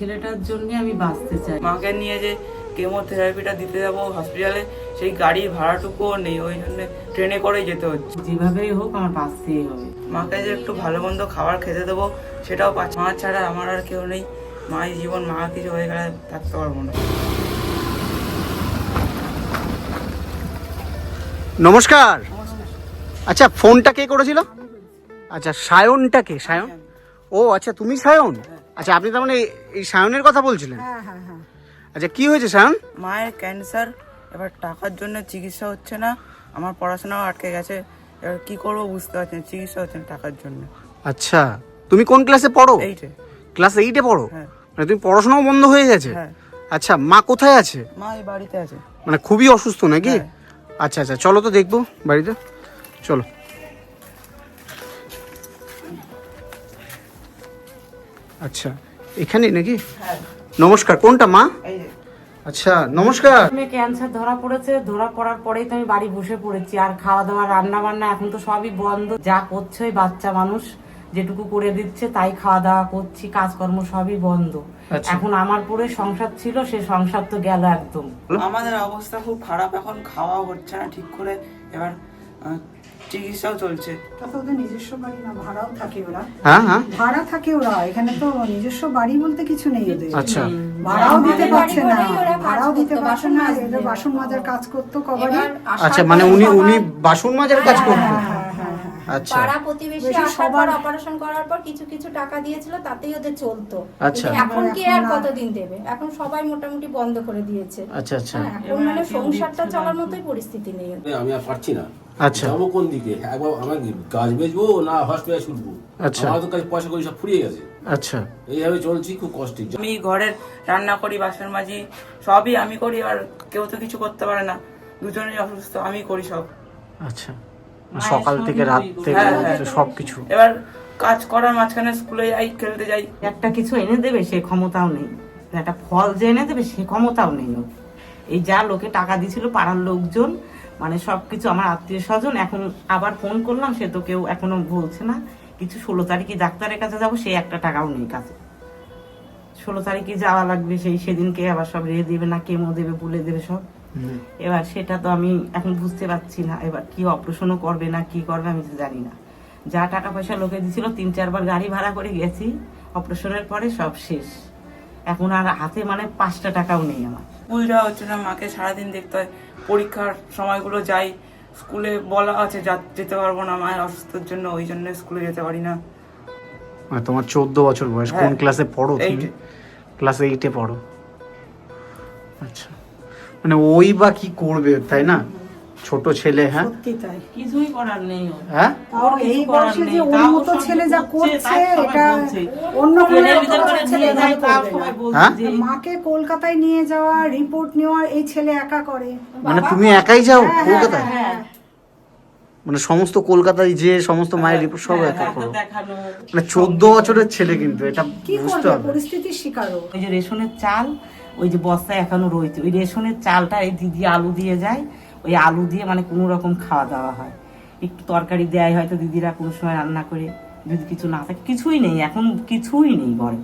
ছেলেটার জন্য আমি বাঁচতে চাই। মাকে নিয়ে যে কেমোথেরাপিটা দিতে যাব হসপিটালে সেই গাড়ির ভাড়াটুকুও নেই ওই জন্য ট্রেনে করেই যেতে হচ্ছে। যেভাবেই হোক আমার বাঁচতেই হবে। মাকে যে একটু ভালো মন্দ খাবার খেতে দেবো সেটাও পাচ্ছি মা ছাড়া আমার আর কেউ নেই। মায়ের জীবন মা কিছু হয়ে গেলে থাকতে পারব না। নমস্কার। আচ্ছা ফোনটা কে করেছিল? আচ্ছা সায়নটা কে? সায়ন? ও আচ্ছা তুমি সায়ন? আচ্ছা আপনি তার মানে এই- সায়নের কথা বলছিলেন? আচ্ছা কি হয়েছে সায়ন? মায়ের ক্যান্সার এবার টাকার জন্য চিকিৎসা হচ্ছে না আমার পড়াশোনাও আটকে গেছে এবার কি করব বুঝতে পারছি না চিকিৎসা হচ্ছে না টাকার জন্য। আচ্ছা তুমি কোন ক্লাসে পড়ো? এইটে ক্লাস এইটে পড়ো? হ্যাঁ। মানে তুমি পড়াশোনাও বন্ধ হয়ে গেছে? হ্যাঁ। আচ্ছা মা কোথায় আছে? মা এই বাড়িতে আছে। মানে খুবই অসুস্থ নাকি? হ্যাঁ। আচ্ছা আচ্ছা চলো তো দেখব বাড়িতে। চলো। আচ্ছা এখানে নাকি? হ্যাঁ নমস্কার কোনটা মা? আচ্ছা নমস্কার। আমি ক্যান্সার ধরা পড়েছে ধরা পড়ার পরেই তো আমি বাড়ি বসে পড়েছি। আর খাওয়া দাওয়া রান্না বান্না এখন তো সবই বন্ধ। যা করছে ওই বাচ্চা মানুষ যেটুকু করে দিচ্ছে তাই খাওয়া দাওয়া করছি কাজকর্ম সবই বন্ধ। আচ্ছা। এখন আমার পুরো সংসার ছিল সে সংসার তো গেল একদম। আমাদের অবস্থা খুব খারাপ এখন খাওয়া হচ্ছে না ঠিক করে। এবার চিকিৎসাও চলছে। তাতে ওদের নিজস্ব বাড়ি না ভাড়াও থাকে ওরা। হ্যাঁ হ্যাঁ। ভাড়া থাকে ওরা এখানে তো নিজস্ব বাড়ি বলতে কিছু নেই ওদের। আচ্ছা। ভাড়াও দিতে পারছে না ভাড়াও দিতে করতো, পারছে না। এদের বাসন মাজার কাজ করতো কবারই আচ্ছা মানে উনি উনি বাসন মাজার কাজ করতেন হ্যাঁ হ্যাঁ হ্যাঁ আচ্ছা পাড়া প্রতিবেশী আসার পর অপারেশন করার পর কিছু কিছু টাকা দিয়েছিল তাতেই ওদের চলতো। আচ্ছা। এখন কি আর কতদিন দেবে? এখন সবাই মোটামুটি বন্ধ করে দিয়েছে। আচ্ছা আচ্ছা। হ্যাঁ, এখন মানে সংসারটা চলার মতোই পরিস্থিতি নেই। আমি আর পারছি না। আচ্ছা। যাব কোন দিকে? একবার আমার গাছ বেচবো না হসপিটালে ছুটবো আচ্ছা। আমার তো কাছে পয়সা করি সব ফুরিয়ে গেছে। আচ্ছা। এইভাবে চলছি খুব কষ্টে আমি ঘরের রান্না করি বাসন মাজি সবই আমি করি আর কেউ তো কিছু করতে পারে না। দুজনেই অসুস্থ আমি করি সব। আচ্ছা। সকাল থেকে রাত থেকে হ্যাঁ, হ্যাঁ। সব কিছু এবার কাজ করার মাঝখানে স্কুলে যাই খেলতে যাই একটা কিছু এনে দেবে সে ক্ষমতাও নেই একটা ফল যে এনে দেবে সে ক্ষমতাও নেই ওর। এই যা লোকে টাকা দিছিল পাড়ার লোকজন মানে সবকিছু আমার আত্মীয় স্বজন এখন আবার ফোন করলাম সে তো কেউ এখনও বলছে না কিছু ষোলো তারিখে ডাক্তারের কাছে যাব সে একটা টাকাও নেই কাছে ষোলো তারিখে যাওয়া লাগবে সেই সেদিনকে আবার সব রেয়ে দেবে না কেমো দেবে বলে দেবে সব। এবার সেটা তো আমি এখন বুঝতে পারছি না। এবার কি অপারেশনও করবে না কি করবে আমি তো জানি না। যা টাকা পয়সা লোকে দিছিল তিন চারবার গাড়ি ভাড়া করে গেছি। অপারেশনের পরে সব শেষ। এখন আর হাতে মানে পাঁচটা টাকাও নেই আমার। স্কুল যাওয়া হচ্ছে না মাকে সারাদিন দেখতে হয়। পরীক্ষার সময়গুলো যাই। স্কুলে বলা আছে যা- যেতে পারব না মায়ের অসুস্থর জন্য ওই জন্য স্কুলে যেতে পারি না। মানে তোমার চোদ্দ বছর বয়স কোন হ্যাঁ, ক্লাসে পড়ো তুমি? ক্লাস এইটে পড়ো। আচ্ছা। মানে ওই বা কি করবে তাই না? ছোট ছেলে হ্যাঁ? সত্যি তাই। কিছুই করার নেই হ্যাঁ? তাও এই বয়সে যে ওর মতো ছেলে যা করছে, করছে তাই সবাই এটা অন্য কোনো ভিতর করে ছেলে যায়, এভাবে সবাই বলছে হ্যাঁ? মাকে কলকাতায় নিয়ে যাওয়া রিপোর্ট নেওয়া এই ছেলে একা করে। মানে তুমি একাই যাও হ্যাঁ, কলকাতায়? মানে সমস্ত কলকাতায় যে সমস্ত মায়ের রিপোর্ট সব একা করো। মানে চোদ্দ বছরের ছেলে কিন্তু এটা কি বুঝতে হবে। পরিস্থিতির শিকারও। ওই যে রেশনের চাল ওই যে বস্তায় এখনও রয়েছে। ওই রেশনের চালটা এই দিদি আলু দিয়ে যায়। ওই আলু দিয়ে মানে কোনো রকম খাওয়া দাওয়া হয়। একটু তরকারি দেয় হয়তো দিদিরা কোনো সময় রান্না করে। যদি কিছু না থাকে, কিছুই নেই। এখন কিছুই নেই ঘরে।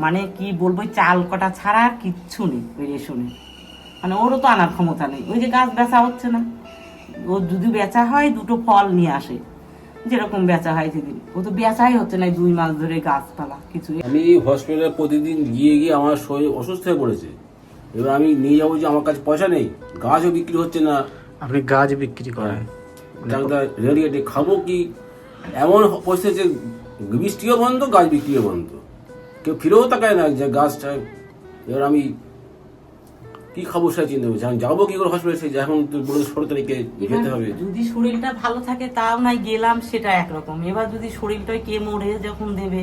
মানে কি বলব, ওই চাল কটা ছাড়া আর কিচ্ছু নেই ওই রেশনে। মানে ওরও তো আনার ক্ষমতা নেই। ওই যে গাছ বেচা হচ্ছে না। ও যদি বেচা হয়, দুটো ফল নিয়ে আসে। যেরকম বেচা হয় সেদিন। ও তো বেচাই হচ্ছে না দুই মাস ধরে গাছপালা কিছু আমি হসপিটালে প্রতিদিন গিয়ে গিয়ে আমার শরীর অসুস্থ হয়ে পড়েছে। এবার আমি নিয়ে যাব যে আমার কাছে পয়সা নেই গাছও বিক্রি হচ্ছে না। আপনি গাছ বিক্রি করেন? ডাক্তার রেডিয়েটে খাব কি? এমন পরিস্থিতি যে বৃষ্টিও বন্ধ গাছ বিক্রিও বন্ধ। কেউ ফিরেও তাকায় না যে গাছটা এবার আমি কি খাব সেটা চিন্তা করছি। আমি যাব কি করে হসপিটালে সে এখন তো বলে ষোলো তারিখে যেতে হবে। যদি শরীরটা ভালো থাকে, তাও নাই গেলাম, সেটা একরকম। এবার যদি শরীরটাই কে মরে যখন দেবে,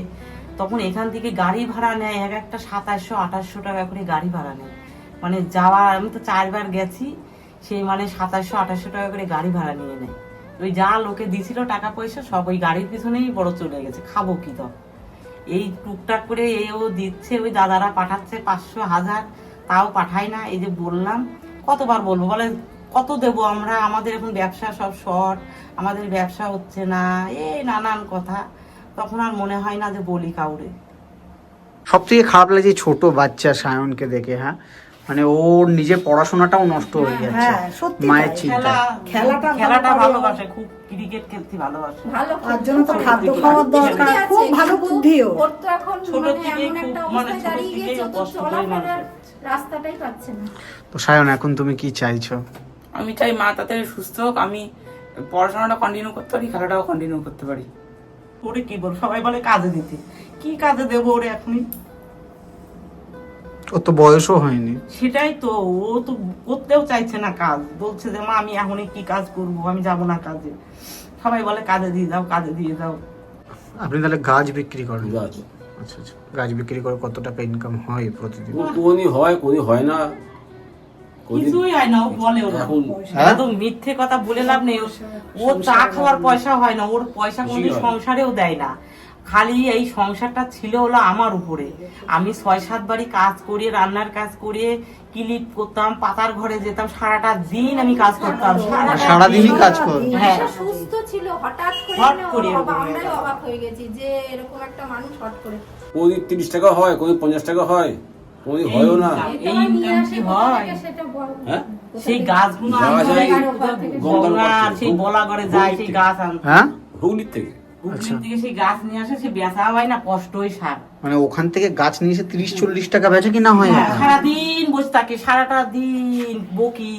তখন এখান থেকে গাড়ি ভাড়া নেয়, এক একটা সাতাশশো, আঠাশশো টাকা করে গাড়ি ভাড়া নেয়। মানে যাওয়া, আমি তো চারবার গেছি সেই মানে সাতাশশো, আঠাশশো টাকা করে গাড়ি ভাড়া নিয়ে নেয়। ওই যা লোকে দিছিল টাকা পয়সা, সব ওই গাড়ির পিছনেই বড় চলে গেছে। খাব কি তো এই টুকটাক করে এই ও দিচ্ছে, ওই দাদারা পাঠাচ্ছে পাঁচশো, হাজার। তাও পাঠায় না এই যে বললাম কতবার বলব? বলে কত দেব আমরা? আমাদের এখন ব্যবসা সব শর্ট আমাদের ব্যবসা হচ্ছে না। এই নানান কথা। তখন আর মনে হয় না যে বলি কাউরে। সব থেকে খারাপ লাগছে ছোট বাচ্চা সায়নকে দেখে হ্যাঁ? মানে ওর নিজের পড়াশোনাটাও নষ্ট হয়ে যাচ্ছে। হ্যাঁ, মায়ের চিন্তা। খেলাটা খেলাটা ভালোবাসে খুব ক্রিকেট খেলতে ভালোবাসে। ভালো তার জন্য তো খাদ্য খাওয়ার দরকার খুব ভালো বুদ্ধিও। ওর তো এখন ছোট মানে একটা খুব- মানে ছোট তো কষ্ট করে মানুষ চলাফেরার হচ্ছে। রাস্তাটাই পাচ্ছে না। তো সায়ন এখন তুমি কি চাইছো? আমি চাই মা তাড়াতাড়ি সুস্থ হোক আমি পড়াশোনাটা কন্টিনিউ করতে পারি খেলাটাও কন্টিনিউ করতে পারি। ওরে কি বল সবাই বলে কাজে দিতে। কি কাজে দেবো ওরে এখনই? ওর তো বয়সও হয়নি। সেটাই তো ও তো করতেও চাইছে না কাজ। বলছে যে মা আমি এখনই কি কাজ করব? আমি যাব না কাজে। সবাই বলে কাজে দিয়ে দাও কাজে দিয়ে দাও। আপনি তাহলে গাছ বিক্রি করেন। গাছ। আচ্ছা আচ্ছা। গাছ বিক্রি করে কত টাকা ইনকাম হয় প্রতিদিন? কোনই হয় কোনই হয় না। কিছুই হয় না ও বলে ওরা এখন? একদম মিথ্যে কথা বলে লাভ নেই। ও- ও চা খাওয়ার পয়সা হয় না। ওর পয়সা কোনো কিছুই না। সংসারেও দেয় না। খালি এই সংসারটা ছিল হলো আমার উপরে। আমি ছয় সাত বাড়ি কাজ করিয়ে রান্নার কাজ করিয়ে ক্লিপ করতাম পাতার ঘরে যেতাম সারাটা দিন আমি কাজ করতাম। সারাটা সারাদিনই কাজ কর। হ্যাঁ। হঠাৎ করে মানে হয়ে আমরাই অবাক হয়ে গেছি যে এরকম একটা মানুষ হট করে। কোনদিন তিরিশ টাকা হয় কোনদিন পঞ্চাশ টাকা হয় কোনদিন হয়ও না। এই কি হয়? থেকে হ্যাঁ? সেই গাছগুলো আনতে গঙ্গা, সেই বলা করে যায় সেই গাছ আনতে। হ্যাঁ? হুগলির মানে ওখান থেকে গাছ নিয়ে এসে তিরিশ চল্লিশ টাকা বেচে কি না হয় হ্যাঁ, সারাদিন বসে থাকে সারাটা দিন বকি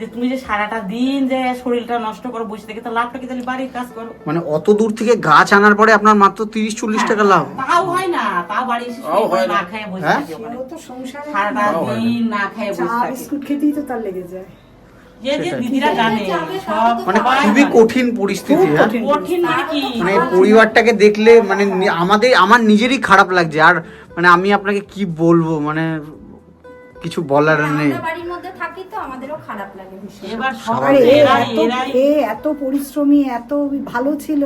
যে তুমি যে সারাটা দিন যে শরীরটা নষ্ট করো বসে থেকে তো লাভটা কি? তাহলে বাড়ির কাজ করো। মানে অত দূর থেকে গাছ আনার পরে আপনার মাত্র তিরিশ চল্লিশ টাকা লাভ। তাও হয় না তাও বাড়ি এসে না। খেয়ে বসে হ্যাঁ? থাকে সারাটা হয়। দিন না খেয়ে বসে থাকে। বিস্কুট খেতেই তো তার লেগে যায়। মানে খুবই কঠিন পরিস্থিতি হ্যাঁ? মানে মানে পরিবারটাকে দেখলে মানে আমাদের আমার নিজেরই খারাপ লাগছে। আর মানে আমি আপনাকে কি বলব? মানে কিছু বলার নেই। বাড়ির মধ্যে থাকি তো আমাদেরও খারাপ লাগে ভীষণ। এবার সবাই এত এরাই। এ এত পরিশ্রমী এত ভালো ছিল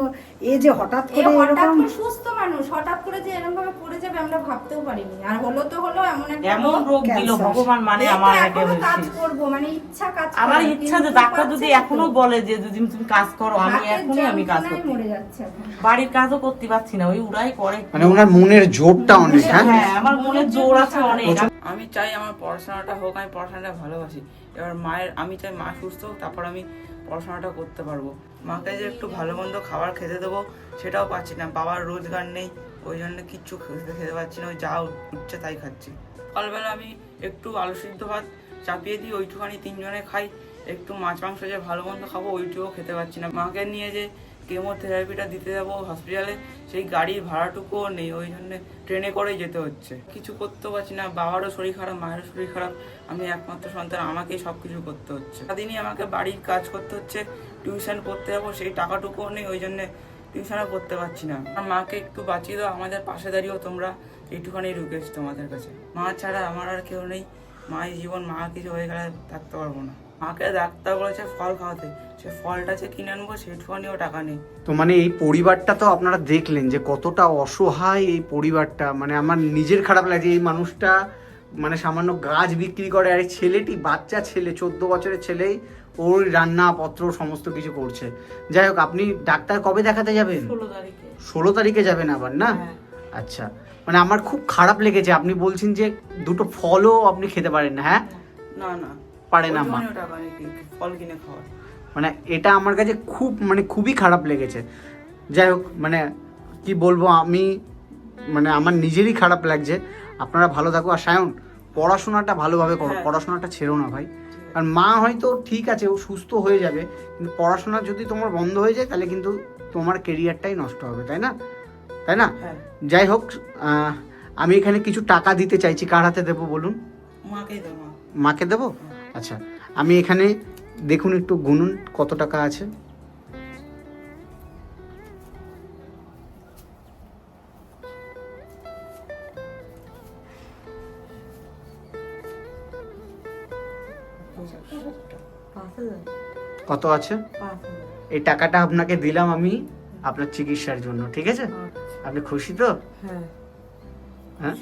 এ যে হঠাৎ করে এরকম সুস্থ মানুষ হঠাৎ করে যে এরকম ভাবে পড়ে যাবে আমরা ভাবতেও পারিনি। আর হলো তো হলো এমন একটা এমন রোগ। দিল ভগবান মানে আমার একেবারে কাজ করব মানে ইচ্ছা কাজ আমার ইচ্ছা যে ডাক্তার যদি এখনও বলে যে যদি তুমি কাজ করো আমি এখনই আমি কাজ করতে মরে যাচ্ছে এখন। বাড়ির কাজও করতে পারছি না ওই উড়াই করে। মানে ওনার মনের জোরটা অনেক হ্যাঁ হ্যাঁ? আমার মনে জোর আছে অনেক। আমি চাই আমার পড়াশোনাটা হোক, আমি পড়াশোনাটা ভালোবাসি। এবার মায়ের, আমি চাই মা সুস্থ হোক, তারপর আমি পড়াশোনাটা করতে পারব। মাকে যে একটু ভালো মন্দ খাবার খেতে দেবো, সেটাও পাচ্ছি না। বাবার রোজগার নেই, ওই জন্য কিচ্ছু খেতে খেতে পাচ্ছি না, ওই যা উঠছে তাই খাচ্ছি। সকালবেলা আমি একটু আলু সিদ্ধ ভাত চাপিয়ে দিই, ওইটুখানি তিনজনে খাই। একটু মাছ মাংস যে ভালো মন্দ খাব ওইটুকুও খেতে পাচ্ছি না। মাকে নিয়ে যে কেমোথেরাপিটা দিতে যাব হসপিটালে সেই গাড়ির ভাড়াটুকুও নেই, ওই জন্য ট্রেনে করেই যেতে হচ্ছে। কিছু করতেও পারছি না, বাবারও শরীর খারাপ, মায়েরও শরীর খারাপ, আমি একমাত্র সন্তান, আমাকেই সব কিছু করতে হচ্ছে। সারাদিনই আমাকে বাড়ির কাজ করতে হচ্ছে টিউশন করতে যাব, সেই টাকাটুকুও নেই, ওই জন্য টিউশনও করতে পারছি না। আর মাকে একটু বাঁচিয়ে দাও, আমাদের পাশে দাঁড়িয়েও তোমরা এইটুখানি রিকোয়েস্ট তোমাদের কাছে। মা ছাড়া আমার আর কেউ নেই, মায়ের জীবন, মা কিছু হয়ে গেলে থাকতে পারব না। মাকে ডাক্তার বলেছে ফল খাওয়াতে। সে ফলটা যে কিনে আনব সেইটুখানিও টাকা নেই। তো মানে এই পরিবারটা তো আপনারা দেখলেন যে কতটা অসহায় এই পরিবারটা। মানে আমার নিজের খারাপ লাগছে এই মানুষটা মানে সামান্য গাছ বিক্রি করে আর এই ছেলেটি বাচ্চা ছেলে চোদ্দ বছরের ছেলেই ওর রান্না পত্র সমস্ত কিছু করছে। যাই হোক আপনি ডাক্তার কবে দেখাতে যাবেন? ষোলো তারিখে। ষোলো তারিখে যাবেন আবার না? হ্যাঁ। আচ্ছা। মানে আমার খুব খারাপ লেগেছে আপনি বলছেন যে দুটো ফলও আপনি খেতে পারেন না হ্যাঁ? না না। পারে না মা। ফল কিনে খাওয়ার। মানে এটা আমার কাছে খুব মানে খুবই খারাপ লেগেছে। যাই হোক মানে কি বলব আমি মানে আমার নিজেরই খারাপ লাগছে। আপনারা ভালো থাকো। আর সায়ন পড়াশোনাটা ভালোভাবে করো। হ্যাঁ। পড়াশোনাটা ছেড়ো না ভাই। আর মা হয়তো ঠিক আছে ও সুস্থ হয়ে যাবে। কিন্তু পড়াশোনা যদি তোমার বন্ধ হয়ে যায় তাহলে কিন্তু তোমার কেরিয়ারটাই নষ্ট হবে তাই না? তাই না? হ্যাঁ। যাই হোক আমি এখানে কিছু টাকা দিতে চাইছি। কার হাতে দেবো বলুন? মাকেই তো মা মাকে দেবো? আচ্ছা আমি এখানে দেখুন একটু গুনুন কত টাকা আছে। কত আছে? এই টাকাটা আপনাকে দিলাম আমি আপনার চিকিৎসার জন্য ঠিক আছে? আপনি খুশি তো? হ্যাঁ। হ্যাঁ?